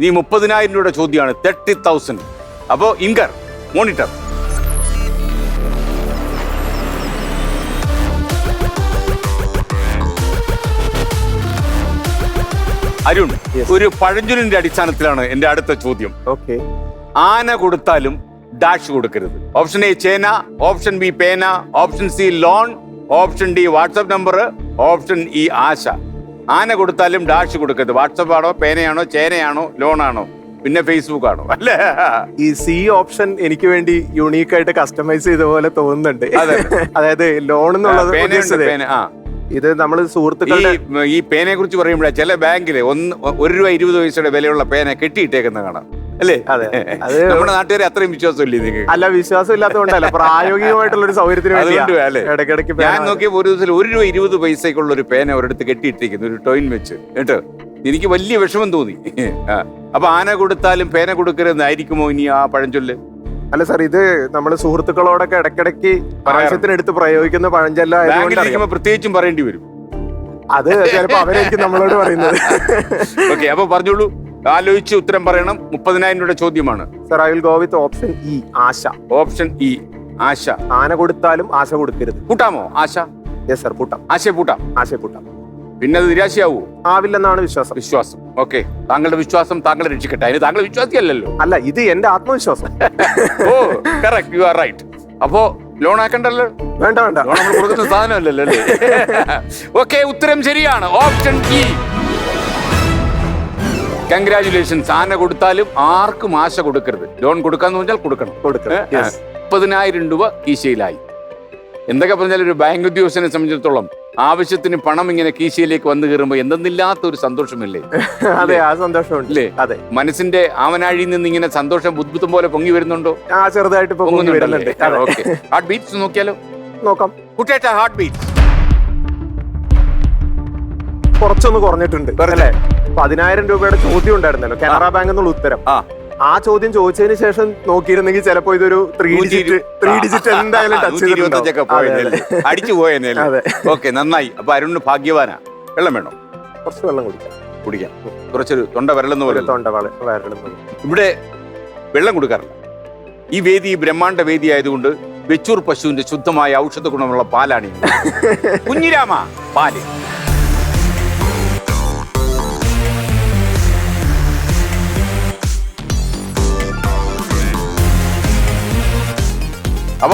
ഇനി മുപ്പതിനായിരം രൂപയുടെ ചോദ്യമാണ്. തേർട്ടി തൗസൻഡ് അപ്പോ ഇൻകർ മോണിറ്റർ. അരുൺ ഒരു പഴഞ്ചൊല്ലിന്റെ അടിസ്ഥാനത്തിലാണ് എന്റെ അടുത്ത ചോദ്യം. ഓക്കെ ആന കൊടുത്താലും ഡാഷ് കൊടുക്കരുത്. ഓപ്ഷൻ എ ചേന. ഓപ്ഷൻ ബി പേന. Option C loan option D WhatsApp number option E ആശ. ആന കൊടുത്താലും ഡാഷ് കൊടുക്കരുത്. വാട്സപ്പ് ആണോ പേനയാണോ ചേനയാണോ ലോൺ ആണോ പിന്നെ ഫേസ്ബുക്ക് ആണോ അല്ലേ? ഈ സി ഓപ്ഷൻ എനിക്ക് വേണ്ടി യുണീക്ക് ആയിട്ട് കസ്റ്റമൈസ് ചെയ്ത പോലെ തോന്നുന്നുണ്ട്. അതായത് ലോൺ എന്നുള്ളത് ഇത് നമ്മൾ സുഹൃത്തുക്കളുടെ ഈ പേനയെ കുറിച്ച് പറയുമ്പോഴേ ചില ബാങ്കിൽ ഒന്ന് ഒരു രൂപ ഇരുപത് പൈസയുടെ വിലയുള്ള പേന കെട്ടിയിട്ടേക്കുന്ന കാണാം അല്ലേ? അതെ. അത് നമ്മുടെ നാട്ടുകാരെ അത്രയും വിശ്വാസമില്ലേ നിങ്ങൾക്ക് അല്ല വിശ്വാസം ഇല്ലാത്തതുകൊണ്ടല്ല പ്രായോഗികമായിട്ടുള്ള ഒരു സൗകര്യത്തിന് വേണ്ടിയാ. ഇടയ്ക്കിടയ്ക്ക് ഞാൻ നോക്കിയപ്പോൾ ഒരു ദിവസം ഒരു രൂപ ഇരുപത് പൈസക്കുള്ള ഒരു പേന ഒരിടത്ത് കെട്ടിയിട്ടിരിക്കുന്നു ഒരു ടോയിൻ വെച്ച്. കേട്ടോ? എനിക്ക് വലിയ വിഷമം തോന്നി. അപ്പൊ ആന കൊടുത്താലും പേന കൊടുക്കരുതെന്നായിരിക്കുമോ ഇനി ആ പഴഞ്ചൊല്ല്? അല്ല സാർ ഇത് നമ്മൾ സുഹൃത്തുക്കളോടൊക്കെ ഇടക്കിടക്ക് ആവശ്യത്തിനെടുത്ത് പ്രയോഗിക്കുന്ന പഴഞ്ചൊല്ല പ്രത്യേകിച്ചും പറയേണ്ടി വരും. അത് ചിലപ്പോ അവരായിരിക്കും നമ്മളോട് പറയുന്നത്. ഓക്കെ അപ്പൊ പറഞ്ഞോളൂ. ആലോചിച്ച് ഉത്തരം പറയണം. മുപ്പതിനായിരം രൂപയുടെ ചോദ്യമാണ്. Sir I will go with option E Asha. Option E ആശ. ആന കൊടുത്താലും ആശ കൊടുക്കരുത്. കൂട്ടാമോ? ആശ? യെസ് സർ കൂട്ടാം. ആശയെ പൂട്ടാം ആശയ കൂട്ടാം. പിന്നെ അത് നിരാശയാവൂ? ആവില്ലെന്നാണ് വിശ്വാസം. വിശ്വാസം. ഓക്കെ താങ്കളുടെ വിശ്വാസം താങ്കളെ രക്ഷിക്കട്ടെ. അതിന് താങ്കൾ വിശ്വാസിയല്ലല്ലോ. അല്ല ഇത് എന്റെ ആത്മവിശ്വാസം. ഓ കറക്റ്റ് യു ആർ റൈറ്റ് അപ്പോ ലോൺ ആക്കണ്ടല്ലോ? വേണ്ട വേണ്ട. ലോൺ നമ്മൾ കൊടുക്കുന്ന സാധനമല്ലല്ലോ അല്ലേ? ഓക്കെ ഉത്തരം ശരിയാണ്. ഓപ്ഷൻ ഇ കൺഗ്രാചുലേഷൻസ് ആന കൊടുത്താലും ആർക്കും ആശ കൊടുക്കരുത്. ലോൺ കൊടുക്കാന്ന് പറഞ്ഞാൽ കൊടുക്കണം. കൊടുക്കണം. മുപ്പതിനായിരം രൂപ കീശയിലായി. എന്തൊക്കെ പറഞ്ഞാലും ഒരു ബാങ്ക് ഉദ്യോഗസ്ഥനെ സംബന്ധിച്ചിടത്തോളം ആവശ്യത്തിന് പണം ഇങ്ങനെ കീശയിലേക്ക് വന്നു കയറുമ്പോൾ എന്തെന്നില്ലാത്ത ഒരു സന്തോഷമില്ലേ? അതെ ആ സന്തോഷമുണ്ടല്ലേ അതെ. മനസ്സിന്റെ ആവനാഴിയിൽ നിന്ന് ഇങ്ങനെ സന്തോഷം ബുദ്ധിമുട്ടും പോലെ പൊങ്ങി വരുന്നുണ്ടോ? ആ ചെറുതായിട്ട് പൊങ്ങി വരുന്നുണ്ട്. ഓക്കെ ഹാർട്ട് ബീറ്റ്സ് നോക്കിയാലോ? നോക്കാം. കുട്ടേട്ട ഹാർട്ട് ബീറ്റ്സ് കുറച്ചൊന്ന് കുറഞ്ഞിട്ടുണ്ട്. അല്ലേ? പതിനായിരം രൂപയുടെ ചോദ്യം ഉണ്ടായിരുന്നല്ലോ കാനറ ബാങ്ക് എന്നുള്ള ഉത്തരം. ആ. ചോദ്യം ചോദിച്ചതിന് ശേഷം നോക്കിയിരുന്നെങ്കിൽ ചിലപ്പോ ഇതൊരു ത്രീ ഡിജിറ്റ് ത്രീ ഡിജിറ്റ് എന്തായാലും ടച്ച് ഇരുപത്തഞ്ചൊക്കെ അടിച്ചു പോയെന്നല്ലേ. ഓക്കെ നന്നായി. അപ്പൊ അരുൺ ഭാഗ്യവാനാ. വെള്ളം വേണോ? കുറച്ച് വെള്ളം കുടിക്കാം. കുടിക്കാം. കുറച്ചൊരു തൊണ്ട വരലെന്ന് പോലെ തൊണ്ട വരലെന്ന് ഇവിടെ വെള്ളം കൊടുക്കാറില്ല. ഈ വേദി ബ്രഹ്മാണ്ട വേദി ആയതുകൊണ്ട് വെച്ചൂർ പശുവിന്റെ ശുദ്ധമായ ഔഷധ ഗുണമുള്ള പാലാണ് കുഞ്ഞിരാമ പാൽ.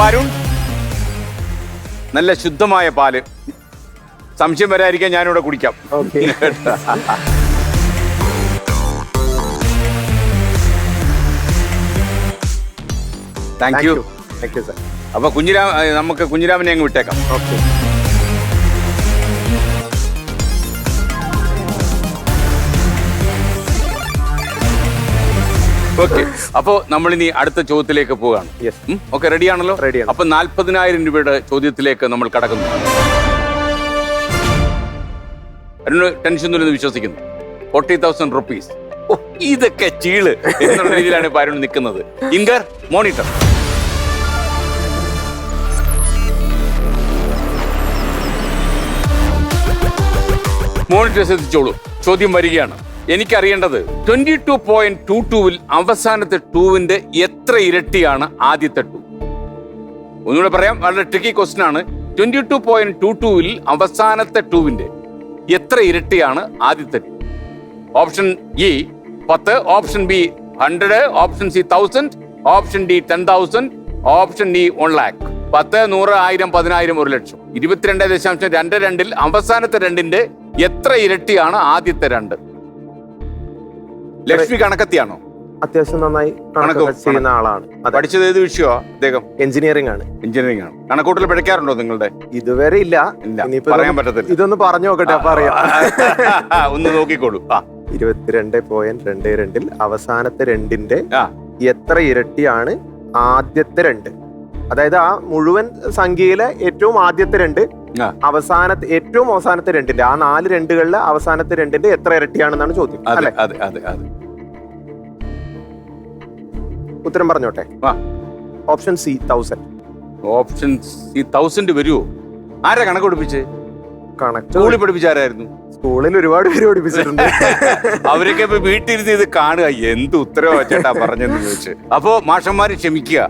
അരുൺ നല്ല ശുദ്ധമായ പാൽ. സംശയം വരാതിരിക്കാൻ ഞാനിവിടെ കുടിക്കാം. Thank you thank you sir അപ്പൊ കുഞ്ഞിരാമ നമുക്ക് കുഞ്ഞിരാമനെ അങ്ങ് വിട്ടേക്കാം. ഓക്കെ. ഓക്കെ അപ്പോ നമ്മൾ ഇനി അടുത്ത ചോദ്യത്തിലേക്ക് പോവുകയാണ് ഓക്കെ റെഡിയാണല്ലോ റെഡിയാണ് അപ്പൊ നാൽപ്പതിനായിരം രൂപയുടെ ചോദ്യത്തിലേക്ക് നമ്മൾ കടക്കുന്നു. അരുണ് ടെൻഷൻ ഒന്നും വിശ്വസിക്കുന്നു. ഫോർട്ടി തൗസൻഡ് റുപ്പീസ് ഇതൊക്കെ ചീൾ എന്നുള്ള രീതിയിലാണ് ഇപ്പൊ അരുൺ നിൽക്കുന്നത്. ഇങ്കർ മോണിറ്റർ മോണിറ്റർ ശ്രദ്ധിച്ചോളൂ. ചോദ്യം വരികയാണ്. എനിക്കറിയേണ്ടത് ട്വന്റി ടു പോയിന്റ് ടു ടൂവിൽ അവസാനത്തെ ടൂവിന്റെ എത്ര ഇരട്ടിയാണ് ആദ്യത്തെ ടൂ ഒന്നുകൂടെ പറയാം വളരെ ട്രിക്കി ക്വസ്റ്റൻ ആണ്. ട്വന്റി ടു പോയിന്റ് ടു ടൂവിൽ അവസാനത്തെ ടൂവിന്റെ എത്ര ഇരട്ടിയാണ് ആദ്യത്തെ ടു ഓപ്ഷൻ ഇ പത്ത്. Option B hundred option C thousand option D ten thousand option D one lakh പത്ത് നൂറ് ആയിരം പതിനായിരം ഒരു ലക്ഷം. ഇരുപത്തിരണ്ട് ദശാംശം രണ്ട് രണ്ടിൽ അവസാനത്തെ രണ്ടിന്റെ എത്ര ഇരട്ടിയാണ് ആദ്യത്തെ രണ്ട്? ലക്ഷ്മി കണക്കത്തിയാണോ? അത്യാവശ്യം നന്നായി കണക്ക് ചെയ്യുന്ന ആളാണ്. പഠിച്ചത് ഏത് വിഷയമാ അദ്ദേഹം? എഞ്ചിനീയറിംഗ് ആണ്. എഞ്ചിനീയറിംഗ് ആണ്. കണക്കൂട്ടൽ പഠിക്കാറുണ്ടോ നിങ്ങളുടെ? ഇതുവരെ ഇല്ല. പറയാൻ പറ്റത്തില്ല. ഇതൊന്ന് പറഞ്ഞു നോക്കട്ടെ അപ്പൊ അറിയാം. ഒന്ന് നോക്കിക്കോളൂ. ഇരുപത്തിരണ്ട് പോയിന്റ് രണ്ട് രണ്ടിൽ അവസാനത്തെ രണ്ടിന്റെ എത്ര ഇരട്ടിയാണ് ആദ്യത്തെ രണ്ട്? അതായത് ആ മുഴുവൻ സംഖ്യയിലെ ഏറ്റവും ആദ്യത്തെ രണ്ട് അവസാന അവസാനത്തെ ഏറ്റവും അവസാനത്തെ രണ്ടിന്റെ ആ നാല് രണ്ടുകളിലെ അവസാനത്തെ രണ്ടിന്റെ എത്ര ഇരട്ടിയാണെന്നാണ് ചോദ്യം. അതെ അതെ അതെ. ഉത്തരം പറഞ്ഞോട്ടെ? ആ option C thousand option C thousand വരുമോ ആരാ കണക്ക് പഠിപ്പിച്ച്? കണക്ക് സ്കൂളിൽ പഠിപ്പിച്ചാരായിരുന്നു സ്കൂളിൽ ഒരുപാട് പേര് പഠിപ്പിച്ചിട്ടുണ്ട്. അവരൊക്കെ ഇപ്പൊ വീട്ടിലിരുന്ന് ഇത് കാണുക. എന്ത് ഉത്തരവാ ചേട്ടാ പറഞ്ഞെന്ന് ചോദിച്ചു. അപ്പോ മാഷന്മാര് ക്ഷമിക്കുക.